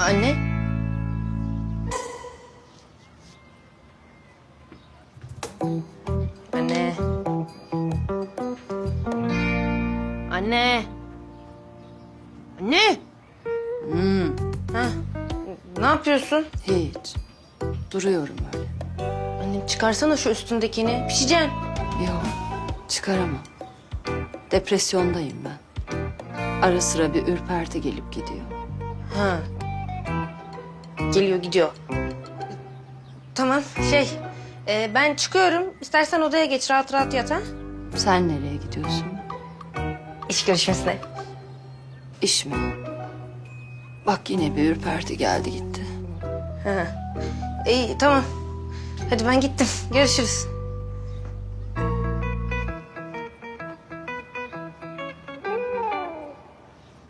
Anne. Anne. Anne. Anne. Hmm, Ha. Ne yapıyorsun? hiç. Duruyorum öyle. Annem çıkarsana şu üstündekini. Pişeceksin. Yok, çıkaramam. Depresyondayım ben. Ara sıra bir ürperti gelip gidiyor. Ha. Geliyor gidiyor. Tamam şey. e, ben çıkıyorum. İstersen odaya geç rahat rahat yat ha. Sen nereye gidiyorsun? İş görüşmesine. İş mi? Bak yine bir ürperti geldi gitti. Ha. İyi tamam. Hadi ben gittim. Görüşürüz.